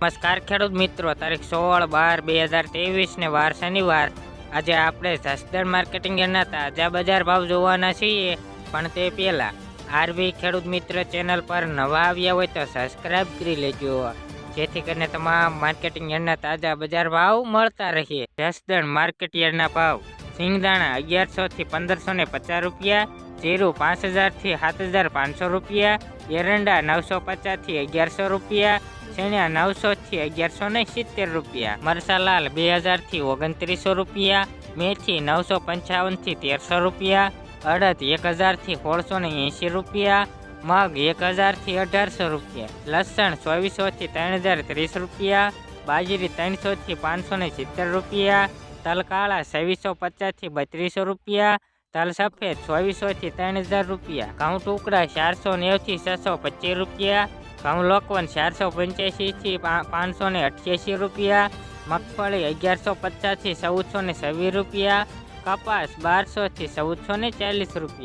નમસ્કાર ખેડૂત મિત્રો, તારીખ સોળ બાર બે હજાર ત્રેવીસને વાર શનિવાર. આજે આપણે જસદણ માર્કેટિંગ એના તાજા બજાર ભાવ જોવાના છીએ, પણ તે પહેલાં આરબી ખેડૂત મિત્ર ચેનલ પર નવા આવ્યા હોય તો સબસ્ક્રાઇબ કરી લેજો. જેથી કરીને તમામ માર્કેટિંગ યાર્ડના તાજા બજાર ભાવ મળતા રહીએ જસદણ માર્કેટ યાર્ડના ભાવ, સિંગદાણા અગિયારસો થી પંદરસો ને પચાસ રૂપિયા જીરું પાંચ હજારથી સાત હજાર પાંચસો રૂપિયા, એરંડા નવસો પચાસથી અગિયારસો રૂપિયા ચણ્યા નવસોથી અગિયારસો ને સિત્તેર રૂપિયા, મરસાલાલ બે હજારથી ઓગણત્રીસો રૂપિયા, મેથી નવસો પંચાવનથી તેરસો રૂપિયા, અડદ એક હજારથી સોળસો ને એંસી રૂપિયા, મગ એક હજારથી અઢારસો રૂપિયા, લસણ ચોવીસોથી ત્રણ હજાર ત્રીસ રૂપિયા, બાજરી ત્રણસોથી પાંચસો ને સિત્તેર રૂપિયા, તલકાળા છવ્વીસો પચાસથી બત્રીસો રૂપિયા તલ સફેદ ચોવીસો થી ત્રણ હજાર રૂપિયા. ઘઉં ટુકડા ચારસો નેવું થી છસો પચીસ રૂપિયા. ઘઉં લોકવન ચારસો પંચ્યાસી થી પાંચસો ને અઠ્યાસી રૂપિયા. મગફળી અગિયારસો પચાસથી ચૌદસો ને છવ્વીસ રૂપિયા. કપાસ બારસો થી ચૌદસો ને ચાલીસ રૂપિયા.